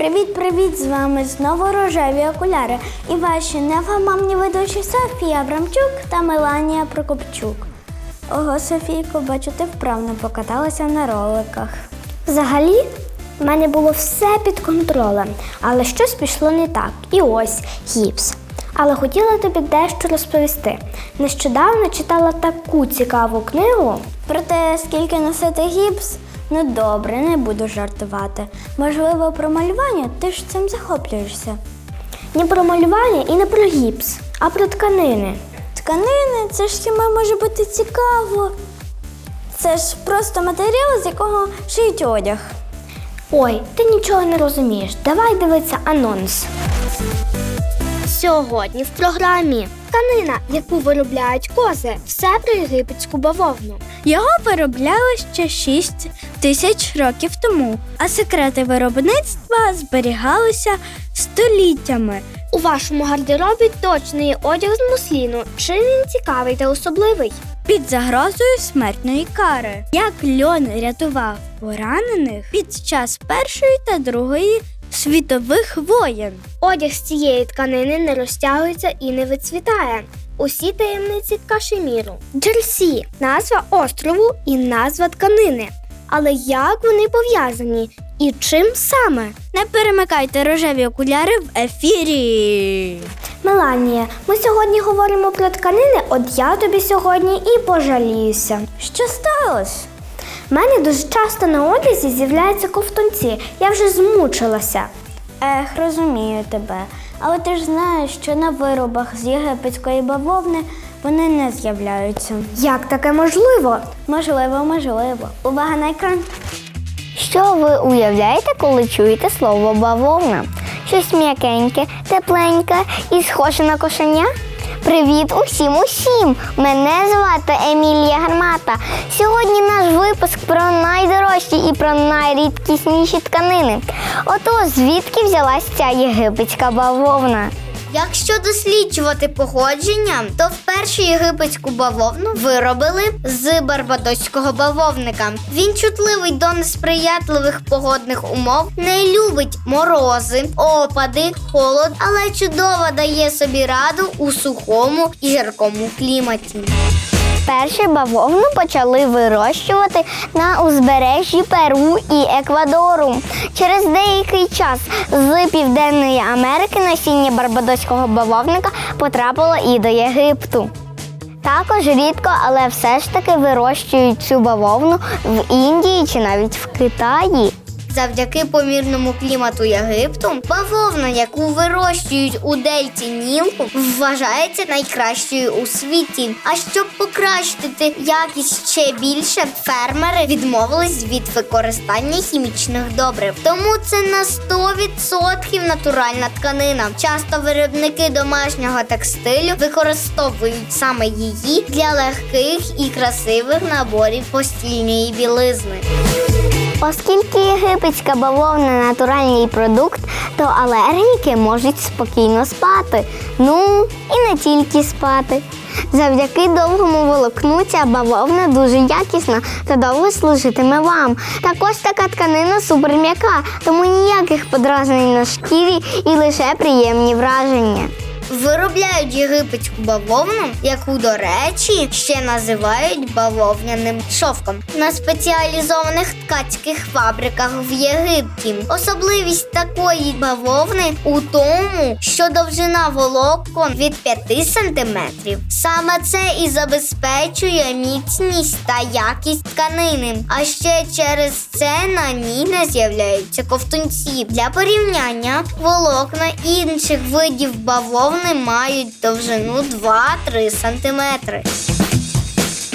Привіт-привіт! З вами знову рожеві окуляри і ваші невгамамні ведучі Софія Абрамчук та Меланія Прокопчук. Ого, Софійко, бачу, ти вправно покаталася на роликах. Взагалі, в мене було все під контролем, але щось пішло не так. І ось гіпс. Але хотіла тобі дещо розповісти. Нещодавно читала таку цікаву книгу. Про те, скільки носити гіпс, ну добре, не буду жартувати. Можливо, про малювання ти ж цим захоплюєшся. Не про малювання і не про гіпс, а про тканини. Тканини це ж хіба може бути цікаво. Це ж просто матеріал, з якого шиють одяг. Ой, ти нічого не розумієш. Давай дивитися анонс. Сьогодні в програмі тканина, яку виробляють кози, все про єгипетську бавовну. Його виробляли ще 6 тисяч років тому, а секрети виробництва зберігалися століттями. У вашому гардеробі точно є одяг з мусліну. Чим він цікавий та особливий? Під загрозою смертної кари. Як льон рятував поранених під час Першої та Другої світових воєн. Одяг з цієї тканини не розтягується і не вицвітає. Усі таємниці кашеміру. Джерсі назва острову і назва тканини. Але як вони пов'язані і чим саме? Не перемикайте рожеві окуляри в ефірі. Меланія, ми сьогодні говоримо про тканини, от я тобі сьогодні і пожаліюся. Що сталося? У мене дуже часто на одязі з'являються ковтунці. Я вже змучилася. Ех, розумію тебе. Але ти ж знаєш, що на виробах з єгипетської бавовни вони не з'являються. Як таке можливо? Можливо, можливо. Увага на екран. Що ви уявляєте, коли чуєте слово бавовна? Щось м'якеньке, тепленьке і схоже на кошеня? Привіт усім усім! Мене звати Емілія Гармата. Сьогодні наш випуск про найдорожчі і про найрідкісніші тканини. Ото звідки взялась ця єгипетська бавовна? Якщо досліджувати походження, то вперше єгипетську бавовну виробили з барбадоського бавовника. Він чутливий до несприятливих погодних умов, не любить морози, опади, холод, але чудово дає собі раду у сухому і гіркому кліматі. Перше бавовну почали вирощувати на узбережжі Перу і Еквадору. Через деякий час з Південної Америки насіння барбадоського бавовника потрапило і до Єгипту. Також рідко, але все ж таки вирощують цю бавовну в Індії чи навіть в Китаї. Завдяки помірному клімату Єгипту, бавовна, яку вирощують у дельті Нілу, вважається найкращою у світі. А щоб покращити якість ще більше, фермери відмовились від використання хімічних добрив. Тому це на 100% натуральна тканина. Часто виробники домашнього текстилю використовують саме її для легких і красивих наборів постільної білизни. Оскільки єгипетська бавовна натуральний продукт, то алергіки можуть спокійно спати. Ну і не тільки спати. Завдяки довгому волокну ця бавовна дуже якісна та довго служитиме вам. Також така тканина суперм'яка, тому ніяких подразнень на шкірі і лише приємні враження. Виробляють єгипетську бавовну, яку, до речі, ще називають бавовняним шовком на спеціалізованих ткацьких фабриках в Єгипті. Особливість такої бавовни у тому, що довжина волокон від 5 см. Саме це і забезпечує міцність та якість тканини. А ще через це на ній не з'являються ковтунці. Для порівняння волокна інших видів бавовни мають довжину 2-3 см.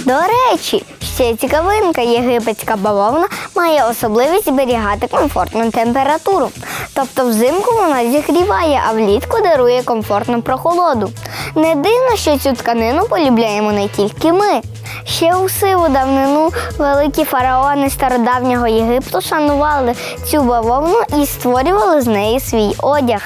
До речі, ще цікавинка єгипетська бавовна має особливість зберігати комфортну температуру. Тобто взимку вона зігріває, а влітку дарує комфортну прохолоду. Не дивно, що цю тканину полюбляємо не тільки ми. Ще у сиву давнину великі фараони стародавнього Єгипту шанували цю бавовну і створювали з неї свій одяг.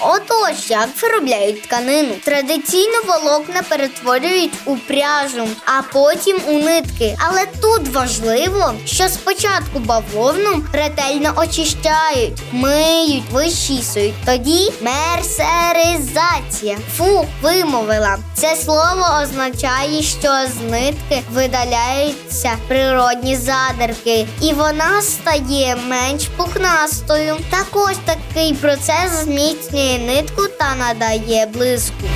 Отож, як виробляють тканину. Традиційно волокна перетворюють у пряжу, а потім у нитки. Але тут важливо, що спочатку бавовну ретельно очищають, миють, вичісують. Тоді мерсеризація. Фу, вимовила. Це слово означає, що з нитки видаляються природні задерки, і вона стає менш пухнастою. Також такий процес зміцнює нитку та надає блиску.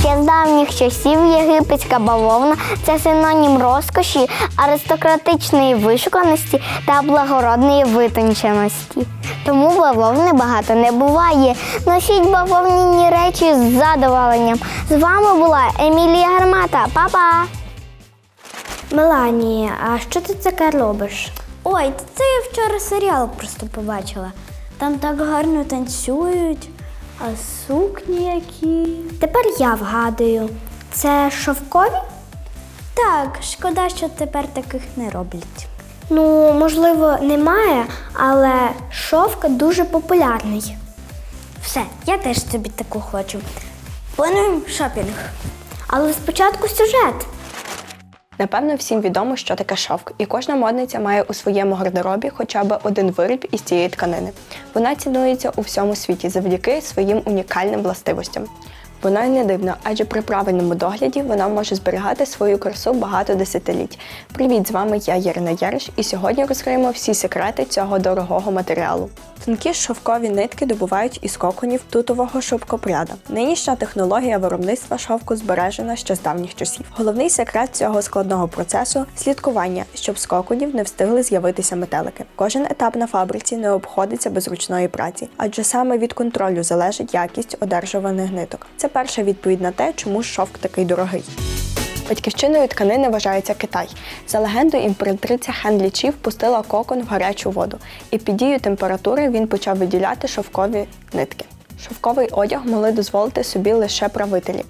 Ще з давніх часів єгипетська бавовна це синонім розкоші, аристократичної вишуканості та благородної витонченості. Тому бавовни багато не буває. Носіть бавовняні речі з задоволенням. З вами була Емілія Гармата. Па-па! Меланія, а що ти таке робиш? Ой, це я вчора серіал просто побачила. Там так гарно танцюють, а сукні які. Тепер я вгадую. Це шовкові? Так, шкода, що тепер таких не роблять. Ну, можливо, немає, але шовк дуже популярний. Все, я теж собі таку хочу. Плануємо шопінг. Але спочатку сюжет. Напевно, всім відомо, що таке шовк, і кожна модниця має у своєму гардеробі хоча б один виріб із цієї тканини. Вона цінується у всьому світі завдяки своїм унікальним властивостям. Воно й не дивно, адже при правильному догляді вона може зберігати свою красу багато десятиліть. Привіт, з вами я Ірина Яриш, і сьогодні розкриємо всі секрети цього дорогого матеріалу. Тонкі шовкові нитки добувають із коконів тутового шовкопряда. Нинішня технологія виробництва шовку збережена ще з давніх часів. Головний секрет цього складного процесу слідкування, щоб з коконів не встигли з'явитися метелики. Кожен етап на фабриці не обходиться без ручної праці, адже саме від контролю залежить якість одержуваних ниток. Це перша відповідь на те, чому шовк такий дорогий. Батьківщиною тканини вважається Китай. За легендою, імператриця Хен Лічі впустила кокон в гарячу воду, і під дією температури він почав виділяти шовкові нитки. Шовковий одяг могли дозволити собі лише правителі.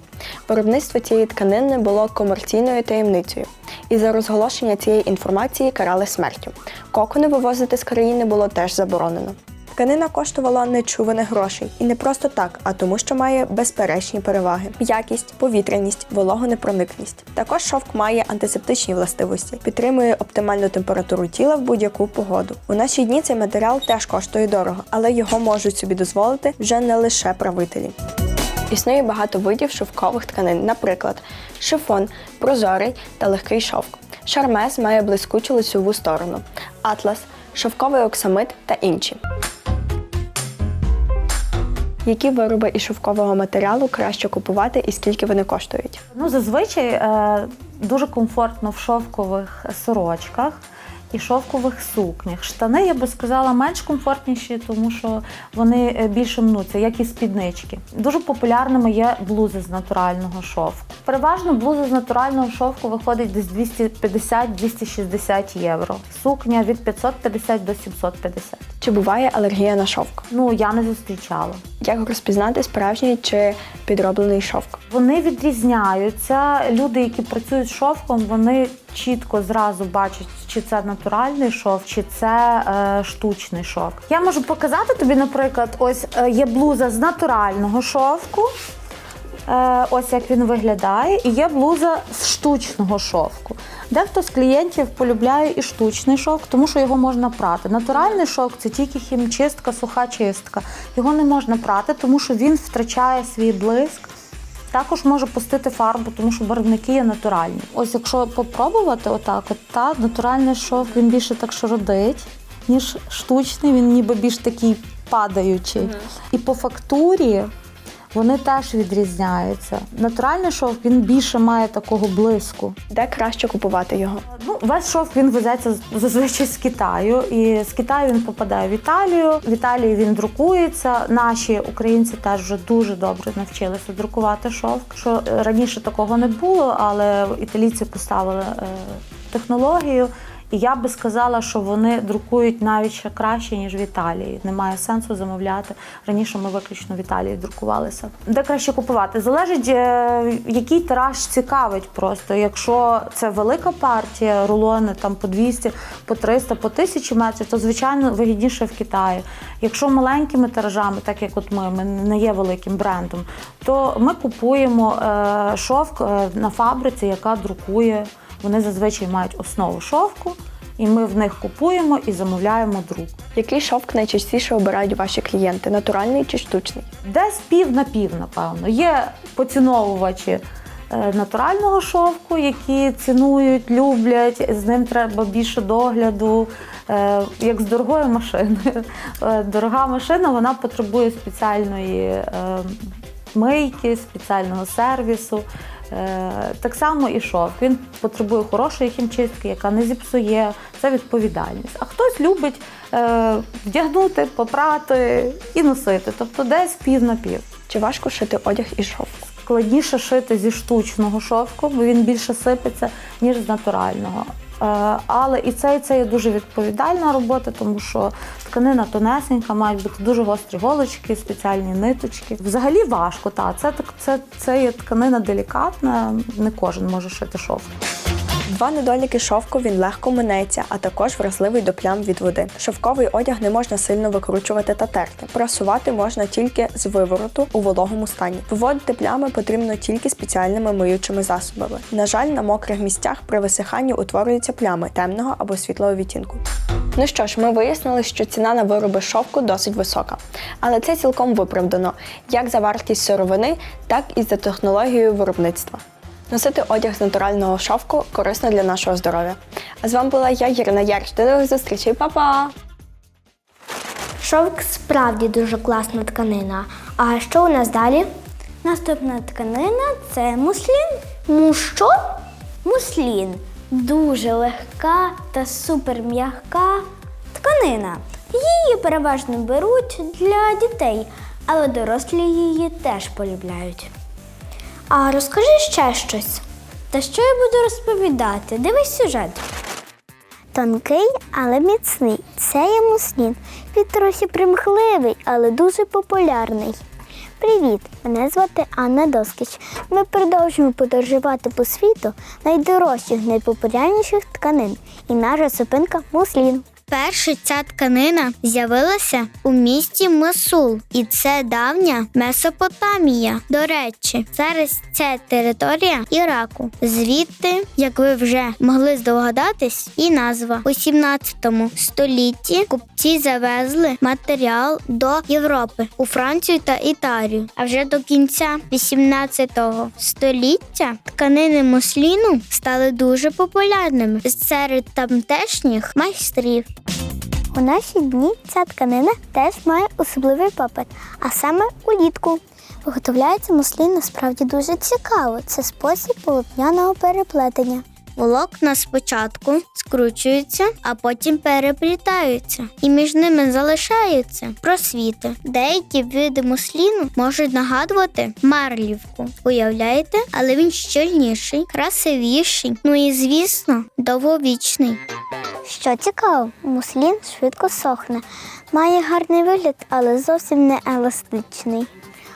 Виробництво цієї тканини було комерційною таємницею, і за розголошення цієї інформації карали смертю. Кокони вивозити з країни було теж заборонено. Тканина коштувала нечуваних грошей і не просто так, а тому, що має безперечні переваги: якість, повітряність, вологонепроникність. Також шовк має антисептичні властивості, підтримує оптимальну температуру тіла в будь-яку погоду. У наші дні цей матеріал теж коштує дорого, але його можуть собі дозволити вже не лише правителі. Існує багато видів шовкових тканин, наприклад, шифон, прозорий та легкий шовк. Шармез має блискучу лицьову сторону, атлас, шовковий оксамит та інші. Які вироби із шовкового матеріалу краще купувати і скільки вони коштують? Ну, зазвичай е, дуже комфортно в шовкових сорочках і шовкових сукнях. Штани, я би сказала, менш комфортніші, тому що вони е, більше мнуться, як і спіднички. Дуже популярними є блузи з натурального шовку. Переважно блуза з натурального шовку виходить десь 250-260 євро. Сукня від 550 до 750. Чи буває алергія на шовк? Ну, я не зустрічала. Як розпізнати справжній чи підроблений шовк? Вони відрізняються. Люди, які працюють з шовком, вони чітко зразу бачать, чи це натуральний шов, чи це е, штучний шовк. Я можу показати тобі, наприклад, ось е, є блуза з натурального шовку. Е, ось як він виглядає, і є блуза з штучного шовку. Дехто з клієнтів полюбляє і штучний шовк, тому що його можна прати. Натуральний шовк це тільки хімчистка, суха чистка. Його не можна прати, тому що він втрачає свій блиск. Також можу пустити фарбу, тому що барвники є натуральні. Ось якщо попробувати отак, от та натуральний шов він більше так шородить, ніж штучний, він ніби більш такий падаючий. І по фактурі вони теж відрізняються. Натуральний шовк він більше має такого блиску. Де краще купувати його? Ну, весь шовк він везеться зазвичай з Китаю, і з Китаю він попадає в Італію. В Італії він друкується. Наші українці теж вже дуже добре навчилися друкувати шовк. Що раніше такого не було, але італійці поставили е, технологію. Я би сказала, що вони друкують навіть ще краще, ніж в Італії. Немає сенсу замовляти. Раніше ми виключно в Італії друкувалися. Де краще купувати? Залежить, е, який тираж цікавить просто. Якщо це велика партія, рулони там по 200, по 300, по 1000 метрів, то звичайно вигідніше в Китаї. Якщо маленькими тиражами, так як от ми, ми не є великим брендом, то ми купуємо е, шовк е, на фабриці, яка друкує. Вони зазвичай мають основу шовку, і ми в них купуємо і замовляємо друк. Який шовк найчастіше обирають ваші клієнти натуральний чи штучний? Десь пів на пів, напевно. Є поціновувачі е, натурального шовку, які цінують, люблять, з ним треба більше догляду, е, як з дорогою машиною. Е, Дорога машина вона потребує спеціальної мийки, спеціального сервісу. Е, Так само і шовк. Він потребує хорошої хімчистки, яка не зіпсує. Це відповідальність. А хтось любить е, вдягнути, попрати і носити. Тобто десь пів на пів. Чи важко шити одяг і шовку? Складніше шити зі штучного шовку, бо він більше сипеться, ніж з натурального. Е, Але і це, і це є дуже відповідальна робота, тому що тканина тонесенька, мають бути дуже гострі голочки, спеціальні ниточки. Взагалі важко, та Це, це, це є тканина делікатна, не кожен може шити шовк. Два недоліки шовку він легко минеться, а також вразливий до плям від води. Шовковий одяг не можна сильно викручувати та терти. Прасувати можна тільки з вивороту у вологому стані. Виводити плями потрібно тільки спеціальними миючими засобами. На жаль, на мокрих місцях при висиханні утворюються плями темного або світлого відтінку. Ну що ж, ми вияснили, що ціна на вироби шовку досить висока, але це цілком виправдано як за вартість сировини, так і за технологією виробництва. Носити одяг з натурального шовку корисно для нашого здоров'я. А з вами була я, Ірина Ярч. До нових зустрічей, Па-па! Шовк справді дуже класна тканина. А що у нас далі? Наступна тканина це муслін. Ну що? Муслін дуже легка та суперм'яка тканина. Її переважно беруть для дітей, але дорослі її теж полюбляють. А розкажи ще щось. Та що я буду розповідати? Дивись сюжет. Тонкий, але міцний. Це є муслін. Він трохи примхливий, але дуже популярний. Привіт! Мене звати Анна Доскіч. Ми продовжуємо подорожувати по світу найдорожчих, найпопулярніших тканин. І наша зупинка муслін. Перша ця тканина з'явилася у місті Масул, і це давня Месопотамія. До речі, зараз це територія Іраку. Звідти, як ви вже могли здогадатись, і назва у 17 столітті купці завезли матеріал до Європи у Францію та Італію. А вже до кінця 18 століття тканини мусліну стали дуже популярними серед тамтешніх майстрів. У наші дні ця тканина теж має особливий попит, а саме улітку. Виготовляється муслін насправді дуже цікаво. Це спосіб полотняного переплетення. Волокна спочатку скручуються, а потім переплітаються, і між ними залишаються просвіти. Деякі види мусліну можуть нагадувати марлівку. Уявляєте? Але він щільніший, красивіший, ну і звісно, довговічний. Що цікаво, муслін швидко сохне, має гарний вигляд, але зовсім не еластичний.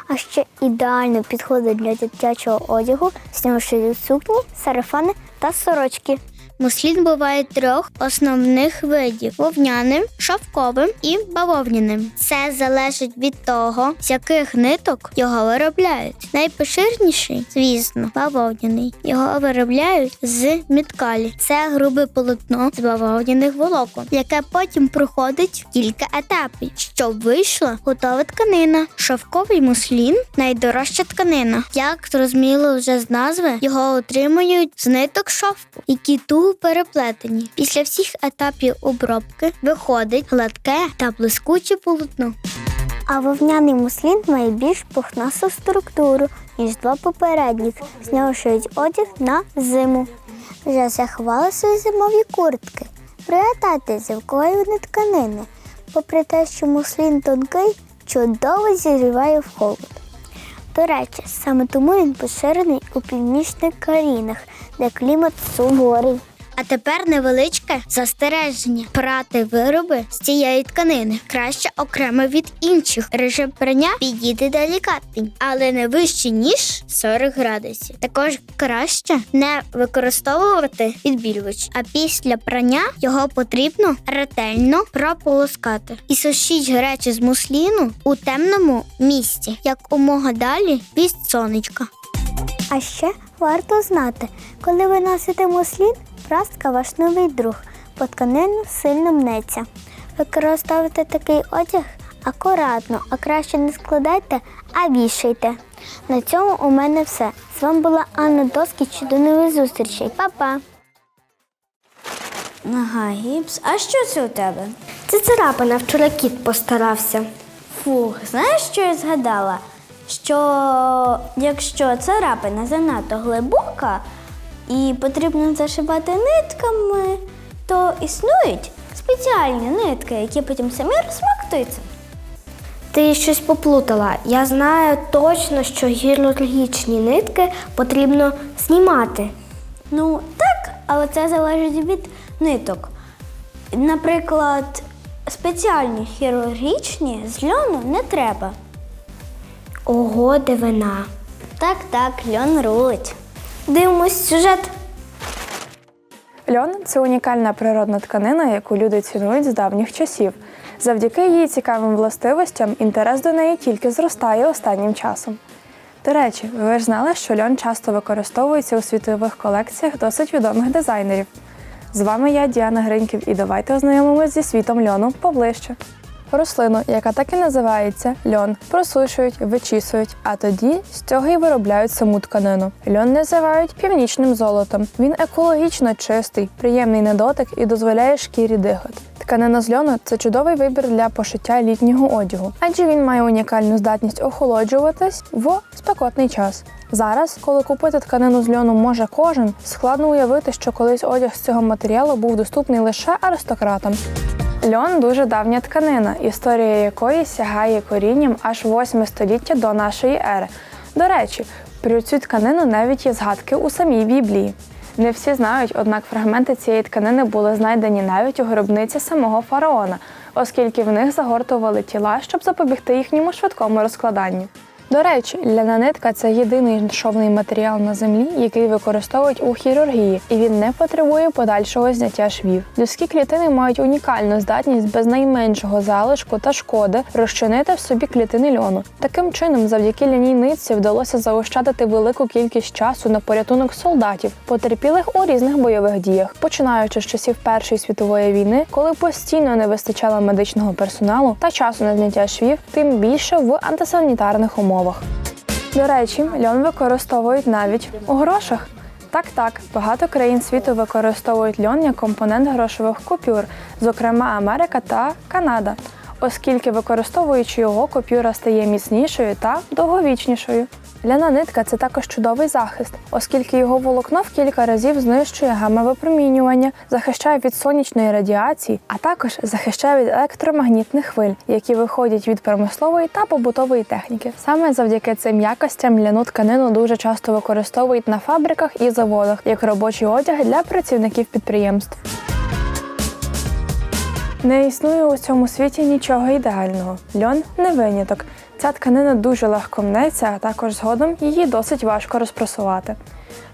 А ще ідеально підходить для дитячого одягу, нього сукні, сарафани та сорочки. Муслін буває трьох основних видів: вовняним, шовковим і бавовняним. Це залежить від того, з яких ниток його виробляють. Найпоширеніший, звісно, бавовняний. Його виробляють з міткалі. Це грубе полотно з бавовняних волокон, яке потім проходить кілька етапів, щоб вийшла готова тканина. Шовковий муслін найдорожча тканина. Як зрозуміло вже з назви, його отримують з ниток шовку, які туго переплетені. Після всіх етапів обробки виходить гладке та блискуче полотно. А вовняний муслін має більш пухнасту структуру, ніж два попередніх. З нього шиють одяг на зиму. Вже заховали зимові куртки. Пригадайте, з вони тканини. Попри те, що муслін тонкий, чудово зігріває в холод. До речі, саме тому він поширений у північних країнах, де клімат суворий. А тепер невеличке застереження. Прати вироби з цієї тканини краще окремо від інших. Режим прання підійде делікатний, але не вище ніж 40 градусів. Також краще не використовувати відбілювач, а після прання його потрібно ретельно прополоскати і сушіть речі з мусліну у темному місці, якомога далі від сонечка. А ще варто знати, коли ви носите муслін, прастка ваш новий друг, по тканину сильно мнеться. Використовуйте такий одяг акуратно, а краще не складайте, а вішайте. На цьому у мене все. З вами була Анна Доскіч. До нових зустрічей. Па-па! Ага, гіпс. А що це у тебе? Це царапина, вчора кіт постарався. Фух, знаєш, що я згадала? Що якщо царапина занадто глибока і потрібно зашивати нитками, то існують спеціальні нитки, які потім самі розсмактуються. Ти щось поплутала. Я знаю точно, що хірургічні нитки потрібно знімати. Ну так, але це залежить від ниток. Наприклад, спеціальні хірургічні з льону не треба. Ого, дивина. Так, так, льон рулить. Дивимось сюжет. Льон це унікальна природна тканина, яку люди цінують з давніх часів. Завдяки її цікавим властивостям інтерес до неї тільки зростає останнім часом. До речі, ви ж знали, що льон часто використовується у світових колекціях досить відомих дизайнерів. З вами я, Діана Гриньків, і давайте ознайомимось зі світом льону поближче. Рослину, яка так і називається льон, просушують, вичісують, а тоді з цього і виробляють саму тканину. Льон називають північним золотом. Він екологічно чистий, приємний на дотик і дозволяє шкірі дихати. Тканина з льону це чудовий вибір для пошиття літнього одягу, адже він має унікальну здатність охолоджуватись в спекотний час. Зараз, коли купити тканину з льону може кожен, складно уявити, що колись одяг з цього матеріалу був доступний лише аристократам. Льон дуже давня тканина, історія якої сягає корінням аж 8 століття до нашої ери. До речі, про цю тканину навіть є згадки у самій Біблії. Не всі знають, однак фрагменти цієї тканини були знайдені навіть у гробниці самого фараона, оскільки в них загортували тіла, щоб запобігти їхньому швидкому розкладанню. До речі, ляна нитка це єдиний шовний матеріал на землі, який використовують у хірургії, і він не потребує подальшого зняття швів. Людські клітини мають унікальну здатність без найменшого залишку та шкоди розчинити в собі клітини льону. Таким чином, завдяки ляній нитці вдалося заощадити велику кількість часу на порятунок солдатів, потерпілих у різних бойових діях, починаючи з часів Першої світової війни, коли постійно не вистачало медичного персоналу та часу на зняття швів, тим більше в антисанітарних умовах. До речі, льон використовують навіть у грошах. Так, так, багато країн світу використовують льон як компонент грошових купюр, зокрема Америка та Канада, оскільки використовуючи його, купюра стає міцнішою та довговічнішою. Ляна нитка це також чудовий захист, оскільки його волокно в кілька разів знищує гамма-випромінювання, захищає від сонячної радіації, а також захищає від електромагнітних хвиль, які виходять від промислової та побутової техніки. Саме завдяки цим якостям ляну тканину дуже часто використовують на фабриках і заводах як робочий одяг для працівників підприємств. Не існує у цьому світі нічого ідеального. Льон не виняток. Ця тканина дуже легко мнеться, а також згодом її досить важко розпрасувати.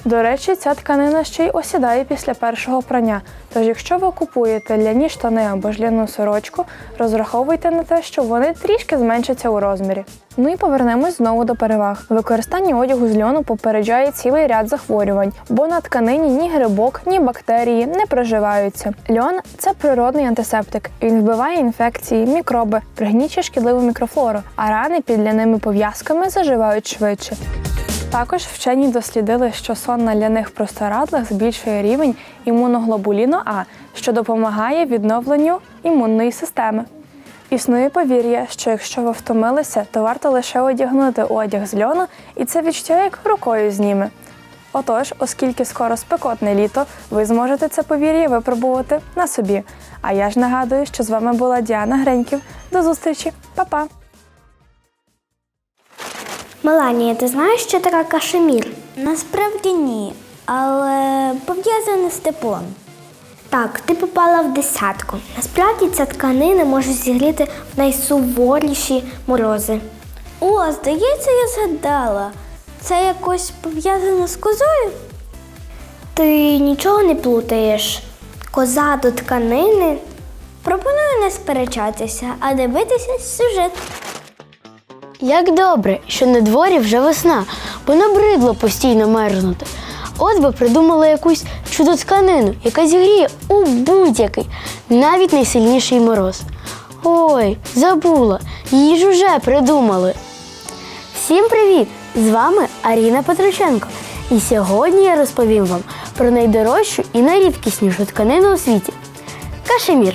До речі, ця тканина ще й осідає після першого прання. Тож, якщо ви купуєте ляні штани або ж сорочку, розраховуйте на те, що вони трішки зменшаться у розмірі. Ну і повернемось знову до переваг. Використання одягу з льону попереджає цілий ряд захворювань, бо на тканині ні грибок, ні бактерії не проживаються. Льон це природний антисептик. Він вбиває інфекції, мікроби, пригнічує шкідливу мікрофлору, а рани під ляними пов'язками заживають швидше. Також вчені дослідили, що сон на ляних простирадлах збільшує рівень імуноглобуліну А, що допомагає відновленню імунної системи. Існує повір'я, що якщо ви втомилися, то варто лише одягнути одяг з льону, і це відчуття як рукою зніме. Отож, оскільки скоро спекотне літо, ви зможете це повір'я випробувати на собі. А я ж нагадую, що з вами була Діана Греньків. До зустрічі, Па-па! Меланія, ти знаєш, що таке кашемір? Насправді ні, але пов'язане з теплом. Так, ти попала в десятку. Насправді ця тканина може зігріти в найсуворіші морози. О, здається, я згадала. Це якось пов'язано з козою? Ти нічого не плутаєш. Коза до тканини. Пропоную не сперечатися, а дивитися сюжет. Як добре, що на дворі вже весна, бо набридло постійно мерзнути. От би придумали якусь чудотканину, яка зігріє у будь-який, навіть найсильніший мороз. Ой, забула, її ж уже придумали. Всім привіт! З вами Аріна Петроченко. І сьогодні я розповім вам про найдорожчу і найрідкіснішу тканину у світі кашемір.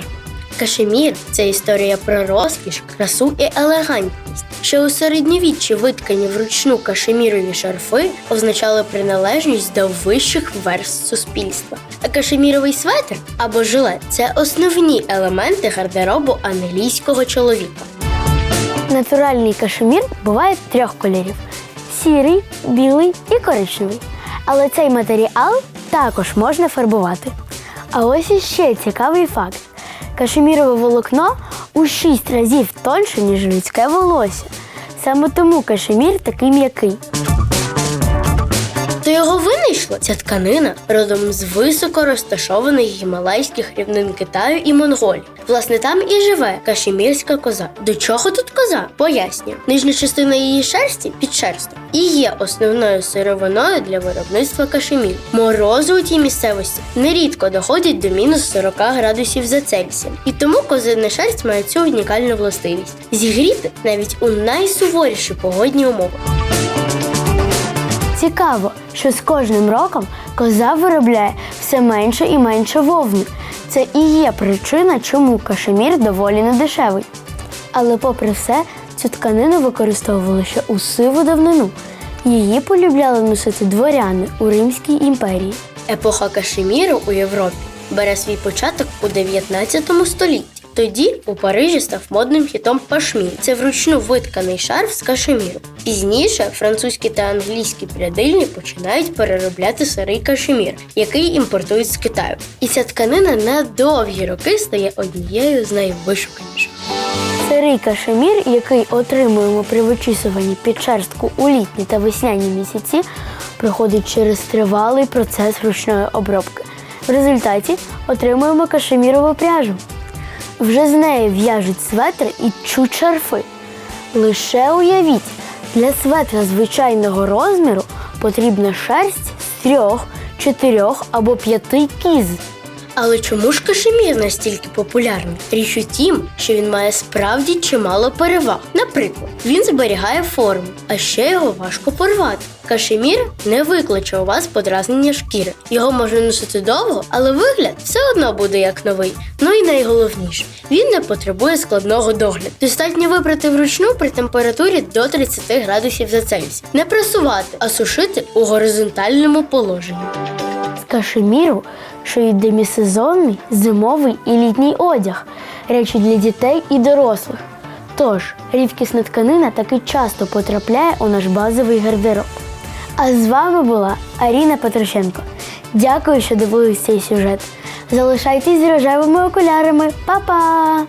Кашемір це історія про розкіш, красу і елегантність. Ще у середньовіччі виткані вручну кашемірові шарфи означали приналежність до вищих верств суспільства. А кашеміровий светр або жилет це основні елементи гардеробу англійського чоловіка. Натуральний кашемір буває трьох кольорів: сірий, білий і коричневий. Але цей матеріал також можна фарбувати. А ось іще цікавий факт: кашемірове волокно у шість разів тоньше, ніж людське волосся. Саме тому кашемір такий м'який. То його винайшла ця тканина родом з високо розташованих гімалайських рівнин Китаю і Монголії. Власне, там і живе кашемірська коза. До чого тут коза? Пояснюю. Нижня частина її шерсті під шерстом і є основною сировиною для виробництва кашеміру. Морози у тій місцевості нерідко доходять до мінус 40 градусів за Цельсієм. І тому козина шерсть має цю унікальну властивість зігріти навіть у найсуворіші погодні умови. Цікаво, що з кожним роком коза виробляє все менше і менше вовни. Це і є причина, чому кашемір доволі недешевий. Але попри все, цю тканину використовували ще у сиву давнину. Її полюбляли носити дворяни у Римській імперії. Епоха кашеміру у Європі бере свій початок у 19 столітті. Тоді у Парижі став модним хітом пашмір. Це вручну витканий шарф з кашеміру. Пізніше французькі та англійські прядильні починають переробляти сирий кашемір, який імпортують з Китаю. І ця тканина на довгі роки стає однією з найвишуканіших. Сирий кашемір, який отримуємо при вичісуванні під шерстку у літні та весняні місяці, проходить через тривалий процес ручної обробки. В результаті отримуємо кашемірову пряжу. Вже з неї в'яжуть светри і чуть шарфи. Лише уявіть, для светра звичайного розміру потрібна шерсть з трьох, чотирьох або п'яти кіз. Але чому ж кашемір настільки популярний? Річ у тім, що він має справді чимало переваг. Наприклад, він зберігає форму, а ще його важко порвати. Кашемір не викличе у вас подразнення шкіри. Його можна носити довго, але вигляд все одно буде як новий. Ну і найголовніше, він не потребує складного догляду. Достатньо випрати вручну при температурі до 30 градусів за Цельсій. Не пресувати, а сушити у горизонтальному положенні. З кашеміру шиють демісезонний, зимовий і літній одяг, речі для дітей і дорослих. Тож, рідкісна тканина таки часто потрапляє у наш базовий гардероб. А з вами була Аріна Петрощенко. Дякую, що дивились цей сюжет. Залишайтесь з рожевими окулярами. Па-па!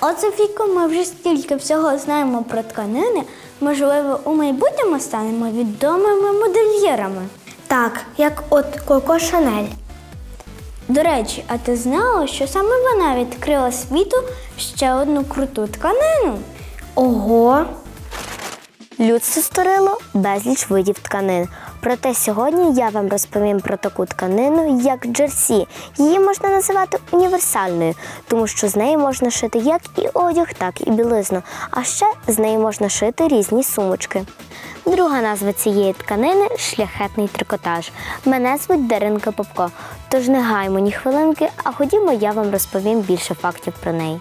От, Софійко, ми вже стільки всього знаємо про тканини. Можливо, у майбутньому станемо відомими модельєрами. Так, як от Коко Шанель. До речі, а ти знала, що саме вона відкрила світу ще одну круту тканину? Ого, Людство створило безліч видів тканин. Проте сьогодні я вам розповім про таку тканину, як джерсі. Її можна називати універсальною, тому що з неї можна шити як і одяг, так і білизну. А ще з неї можна шити різні сумочки. Друга назва цієї тканини шляхетний трикотаж. Мене звуть Даринка Попко. Тож не гаймо ні хвилинки, а ходімо, я вам розповім більше фактів про неї.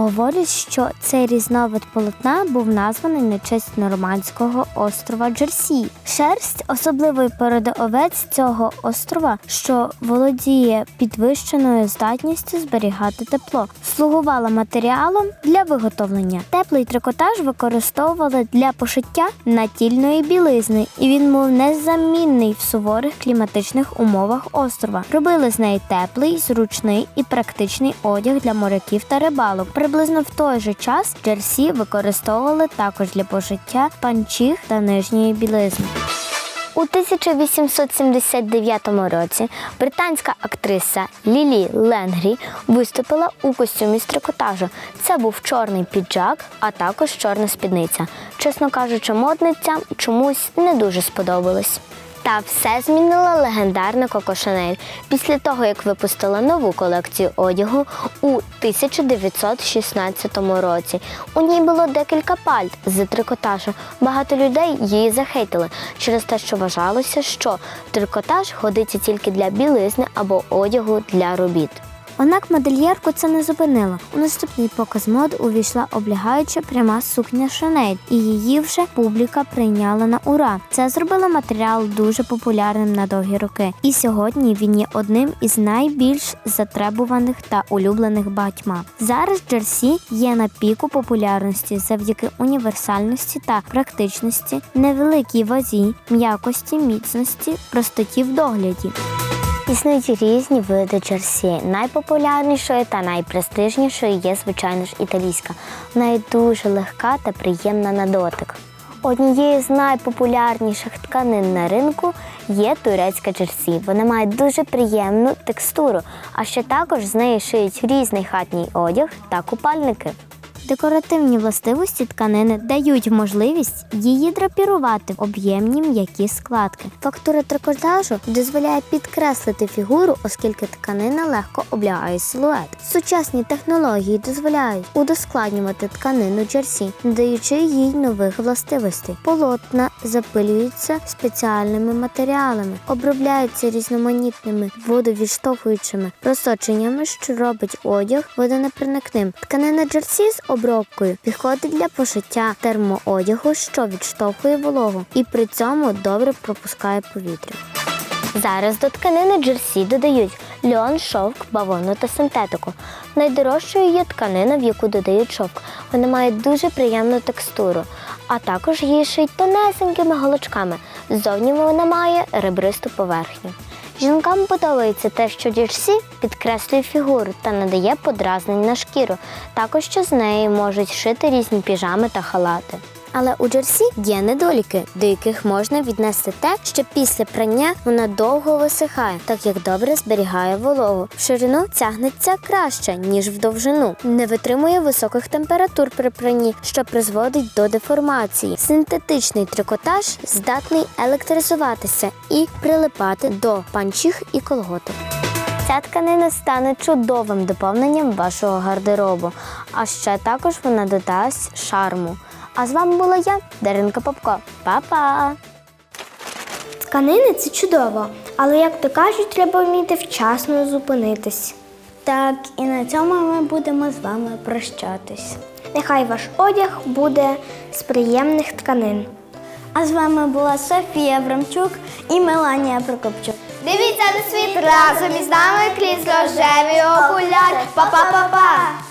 Говорять, що цей різновид полотна був названий на честь нормандського острова Джерсі. Шерсть особливої породи овець цього острова, що володіє підвищеною здатністю зберігати тепло, слугувала матеріалом для виготовлення. Теплий трикотаж використовували для пошиття натільної білизни, і він був незамінний в суворих кліматичних умовах острова. Робили з неї теплий, зручний і практичний одяг для моряків та рибалок. Приблизно в той же час джерсі використовували також для пошиття панчіх та нижньої білизни. У 1879 році британська актриса Лілі Ленгрі виступила у костюмі з трикотажу. Це був чорний піджак, а також чорна спідниця. Чесно кажучи, модницям чомусь не дуже сподобалось. Та все змінила легендарна Коко Шанель після того, як випустила нову колекцію одягу у 1916 році. У ній було декілька пальт з трикотажу. Багато людей її захейтили через те, що вважалося, що трикотаж годиться тільки для білизни або одягу для робіт. Однак модельєрку це не зупинило. У наступний показ мод увійшла облягаюча пряма сукня Шанель, і її вже публіка прийняла на ура. Це зробило матеріал дуже популярним на довгі роки. І сьогодні він є одним із найбільш затребуваних та улюблених багатьма. Зараз джерсі є на піку популярності завдяки універсальності та практичності, невеликій вазі, м'якості, міцності, простоті в догляді. Існують різні види джерсі. Найпопулярнішою та найпрестижнішою є, звичайно ж, італійська. Вона є дуже легка та приємна на дотик. Однією з найпопулярніших тканин на ринку є турецька джерсі. Вона має дуже приємну текстуру, а ще також з неї шиють різний хатній одяг та купальники. Декоративні властивості тканини дають можливість її драпірувати в об'ємні м'які складки. Фактура трикотажу дозволяє підкреслити фігуру, оскільки тканина легко облягає силует. Сучасні технології дозволяють удоскладнювати тканину джерсі, надаючи їй нових властивостей. Полотна запилюються спеціальними матеріалами, обробляються різноманітними водовідштовхуючими просоченнями, що робить одяг водонепроникним. Тканина джерсі з обробкою підходить для пошиття термоодягу, що відштовхує вологу, і при цьому добре пропускає повітря. Зараз до тканини джерсі додають льон, шовк, бавовну та синтетику. Найдорожчою є тканина, в яку додають шовк. Вона має дуже приємну текстуру, а також її шиють тонесенькими голочками. Ззовні вона має ребристу поверхню. Жінкам подобається те, що джерсі підкреслює фігуру та надає подразнень на шкіру. Також що з неї можуть шити різні піжами та халати. Але у джерсі є недоліки, до яких можна віднести те, що після прання вона довго висихає, так як добре зберігає вологу. В ширину тягнеться краще, ніж в довжину. Не витримує високих температур при пранні, що призводить до деформації. Синтетичний трикотаж здатний електризуватися і прилипати до панчіх і колготок. Ця тканина стане чудовим доповненням вашого гардеробу, а ще також вона додасть шарму. А з вами була я, Даринка Попко. Па-па! Тканини це чудово, але як то кажуть, треба вміти вчасно зупинитись. Так, і на цьому ми будемо з вами прощатись. Нехай ваш одяг буде з приємних тканин. А з вами була Софія Абрамчук і Меланія Прокопчук. Дивіться на світ разом із нами крізь рожеві окуляри. Па-па-па-па!